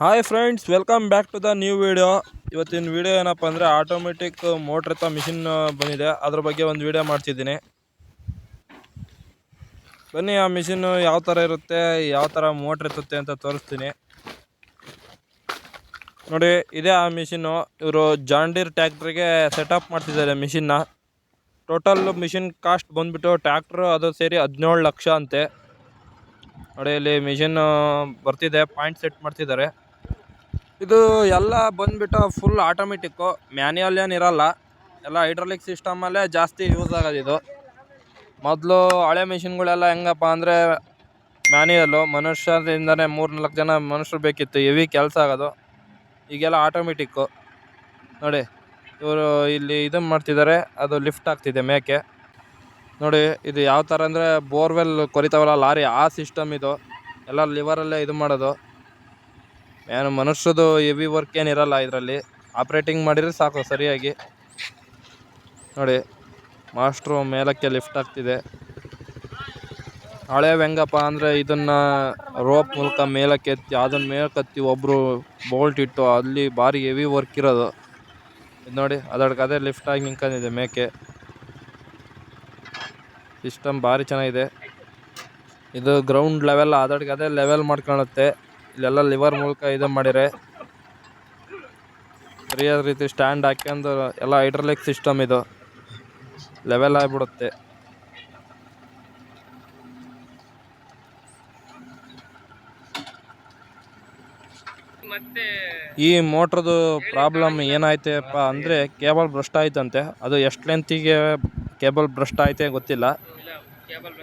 Hi friends welcome back to the new video ಇವತ್ತಿನ video ಏನಪ್ಪ ಅಂದರೆ ಆಟೋಮೆಟಿಕ್ ಮೋಟ್ರ್ ಅಥವಾ ಮಿಷಿನ್ ಬಂದಿದೆ. ಅದ್ರ ಬಗ್ಗೆ ಒಂದು ವಿಡಿಯೋ ಮಾಡ್ತಿದ್ದೀನಿ. ಬನ್ನಿ, ಆ ಮಿಷಿನ್ನು ಯಾವ ಥರ ಇರುತ್ತೆ, ಯಾವ ಥರ ಮೋಟ್ರ್ ಇರುತ್ತೆ ಅಂತ ತೋರಿಸ್ತೀನಿ. ನೋಡಿ, ಇದೇ ಆ ಮಿಷಿನ್ನು ಇವರು ಜಾಂಡೀರ್ ಟ್ಯಾಕ್ಟ್ರಿಗೆ ಸೆಟಪ್ ಮಾಡ್ತಿದ್ದಾರೆ ಮಿಷಿನ್ನ ಟೋಟಲ್ ಮಿಷಿನ್ ಕಾಸ್ಟ್ ಬಂದುಬಿಟ್ಟು ಟ್ಯಾಕ್ಟ್ರು ಅದು ಸೇರಿ ಹದಿನೇಳು ಲಕ್ಷ ಅಂತೆ. ನೋಡಿ, ಇಲ್ಲಿ ಮಿಷಿನ್ ಬರ್ತಿದೆ ಪಾಯಿಂಟ್ ಸೆಟ್ ಮಾಡ್ತಿದ್ದಾರೆ. ಇದು ಎಲ್ಲ ಬಂದ್ಬಿಟ್ಟು ಫುಲ್ ಆಟೋಮೆಟಿಕ್ಕು ಮ್ಯಾನ್ಯಲ್ ಏನು ಇರಲ್ಲ. ಎಲ್ಲ ಹೈಡ್ರಾಲಿಕ್ ಸಿಸ್ಟಮಲ್ಲೇ ಜಾಸ್ತಿ ಯೂಸ್ ಆಗೋದು ಇದು. ಮೊದಲು ಹಳೆ ಮಿಷಿನ್ಗಳೆಲ್ಲ ಹೆಂಗಪ್ಪ ಅಂದರೆ ಮ್ಯಾನ್ಯಲ್ಲು ಮನುಷ್ಯರಿಂದನೇ ಮೂರು ನಾಲ್ಕು ಜನ ಮನುಷ್ಯರು ಬೇಕಿತ್ತು. ಹೆವಿ ಕೆಲಸ ಆಗೋದು. ಈಗೆಲ್ಲ ಆಟೋಮೆಟಿಕ್ಕು ನೋಡಿ, ಇವರು ಇಲ್ಲಿ ಇದನ್ನು ಮಾಡ್ತಿದ್ದಾರೆ. ಅದು ಲಿಫ್ಟ್ ಆಗ್ತಿದೆ ಮೇಕೆ. ನೋಡಿ, ಇದು ಯಾವ ಥರ ಅಂದರೆ ಬೋರ್ವೆಲ್ ಕೊರಿತಾವಲ್ಲ ಲಾರಿ, ಆ ಸಿಸ್ಟಮ್ ಇದು. ಎಲ್ಲ ಲಿವರಲ್ಲೇ ಇದು ಮಾಡೋದು. ಏನು ಮನುಷ್ಯದು ಹೆವಿ ವರ್ಕ್ ಏನಿರಲ್ಲ ಇದರಲ್ಲಿ. ಆಪ್ರೇಟಿಂಗ್ ಮಾಡಿದರೆ ಸಾಕು, ಸರಿಯಾಗಿ. ನೋಡಿ ಮಾಸ್ಟ್ರು ಮೇಲಕ್ಕೆ ಲಿಫ್ಟ್ ಆಗ್ತಿದೆ ಹಳೆ ಹೆಂಗಪ್ಪ ಅಂದರೆ ಇದನ್ನು ರೋಪ್ ಮೂಲಕ ಮೇಲಕ್ಕೆ ಎತ್ತಿ, ಅದನ್ನ ಮೇಲಕ್ಕೆ ಒಬ್ಬರು ಬೋಲ್ಟ್ ಇಟ್ಟು ಅಲ್ಲಿ ಭಾರಿ ಹೆವಿ ವರ್ಕ್ ಇರೋದು. ಇದು ನೋಡಿ, ಅದಕ್ಕೆ ಅದೇ ಲಿಫ್ಟ್ ಆಗಿ ನಿಂತ್ಕೊಂಡಿದೆ ಮೇಕೆ. ಸಿಸ್ಟಮ್ ಭಾರಿ ಚೆನ್ನಾಗಿದೆ. ಇದು ಗ್ರೌಂಡ್ ಲೆವೆಲ್ ಅದಕ್ಕೆ ಅದೇ ಲೆವೆಲ್ ಮಾಡ್ಕೊಳುತ್ತೆ. ಇಲ್ಲೆಲ್ಲ ಲಿವರ್ ಮೂಲಕ ಇದು ಮಾಡಿರೆ. ಸರಿಯಾದ ರೀತಿ ಸ್ಟ್ಯಾಂಡ್ ಹಾಕ್ಯಂದು ಎಲ್ಲ ಹೈಡ್ರಲಿಕ್ ಸಿಸ್ಟಮ್ ಇದು. ಲೆವೆಲ್ ಆಗಿಬಿಡುತ್ತೆ. ಈ ಮೋಟ್ರದು ಪ್ರಾಬ್ಲಮ್ ಏನಾಯ್ತಪ್ಪ ಅಂದರೆ ಕೇಬಲ್ ಬ್ರಸ್ಟ್ ಆಯ್ತಂತೆ. ಅದು ಎಷ್ಟು ಲೆಂತಿಗೆ ಕೇಬಲ್ ಬ್ರಸ್ಟ್ ಆಯ್ತೆ ಗೊತ್ತಿಲ್ಲ.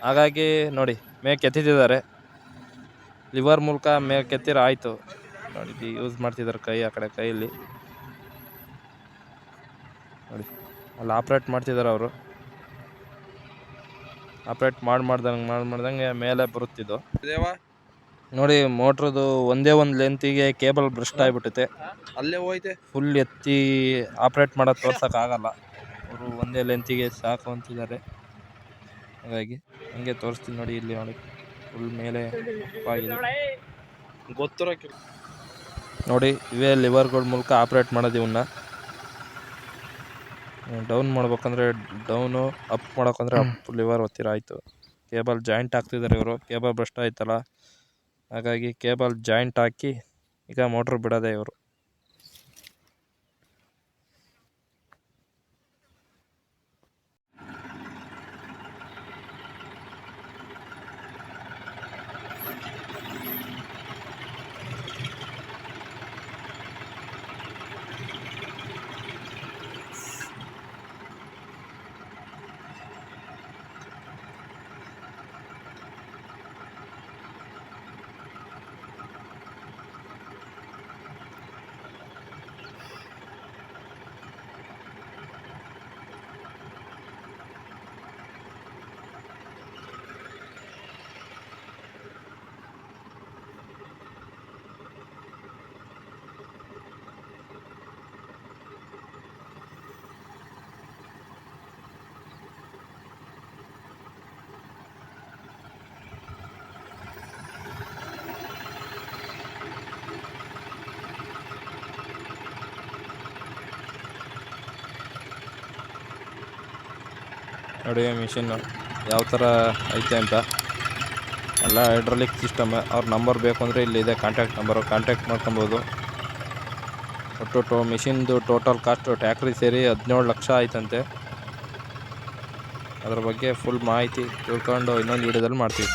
ಹಾಗಾಗಿ ನೋಡಿ, ಮೇಕೆ ಎತ್ತಿದ್ದಾರೆ ಲಿವರ್ ಮೂಲಕ ಮೇಲೆ ಕೆತ್ತಿರ ಆಯಿತು. ನೋಡಿ ಯೂಸ್ ಮಾಡ್ತಿದ್ದಾರೆ ಕೈ ಆ ಕಡೆ ಕೈಯಲ್ಲಿ. ನೋಡಿ ಅಲ್ಲಿ ಆಪ್ರೇಟ್ ಮಾಡ್ತಿದ್ದಾರೆ ಅವರು. ಆಪ್ರೇಟ್ ಮಾಡಿ ಮಾಡ್ದಂಗೆ ಮಾಡಿ ಮಾಡ್ದಂಗೆ ಮೇಲೆ ಬರುತ್ತಿದ್ದು ನೋಡಿ ಮೋಟ್ರದು ಒಂದೇ ಒಂದು ಲೆಂತಿಗೆ ಕೇಬಲ್ ಬ್ರಸ್ಟ್ ಆಗಿಬಿಟ್ಟೈತೆ ಅಲ್ಲೇ ಹೋಯ್ತೆ. ಫುಲ್ ಎತ್ತಿ ಆಪ್ರೇಟ್ ಮಾಡೋದು ತೋರ್ಸೋಕ್ಕಾಗಲ್ಲ ಅವರು ಒಂದೇ ಲೆಂತಿಗೆ ಸಾಕು ಅಂತಿದ್ದಾರೆ. ಹಾಗಾಗಿ ಹಂಗೆ ತೋರಿಸ್ತೀನಿ ನೋಡಿ ಇಲ್ಲಿ ನೋಡಿ. ಫುಲ್ ಮೇಲೆ ಆಗಿದೆ ಗೊತ್ತಿರೋಕೆ ನೋಡಿ. ಇವೇ ಲಿವರ್ಗಳ ಮೂಲಕ ಆಪ್ರೇಟ್ ಮಾಡೋದು ಇವನ್ನ ಡೌನ್ ಮಾಡ್ಬೇಕಂದ್ರೆ ಡೌನು ಅಪ್ ಮಾಡೋಕಂದ್ರೆ ಅಪ್ ಲಿವರ್ ಒತ್ತಿರ ಆಯಿತು. ಕೇಬಲ್ ಜಾಯಿಂಟ್ ಹಾಕ್ತಿದ್ದಾರೆ ಇವರು. ಕೇಬಲ್ ಭ್ರಷ್ಟ ಆಯ್ತಲ್ಲ. ಹಾಗಾಗಿ ಕೇಬಲ್ ಜಾಯಿಂಟ್ ಹಾಕಿ ಈಗ ಮೋಟ್ರ್ ಬಿಡೋದೆ ಇವರು. ನೋಡಿ ಮಿಷಿನ್ನು ಯಾವ ಥರ ಐತೆ ಅಂತ. ಎಲ್ಲ ಹೈಡ್ರಾಲಿಕ್ ಸಿಸ್ಟಮ್ ಅವ್ರ ನಂಬರ್ ಬೇಕು ಅಂದರೆ ಇಲ್ಲಿದೆ ಕಾಂಟ್ಯಾಕ್ಟ್ ನಂಬರು ಕಾಂಟ್ಯಾಕ್ಟ್ ಮಾಡ್ಕೊಬೋದು. ಒಟ್ಟು ಟೋ ಮಿಷಿನ್ದು ಟೋಟಲ್ ಕಾಸ್ಟು ಟ್ಯಾಕ್ರಿ ಸೇರಿ ಹದಿನೇಳು ಲಕ್ಷ ಆಯ್ತಂತೆ. ಅದ್ರ ಬಗ್ಗೆ ಫುಲ್ ಮಾಹಿತಿ ತಿಳ್ಕೊಂಡು ಇನ್ನೊಂದು ವಿಡಿಯೋದಲ್ಲಿ ಮಾಡ್ತೀವಿ.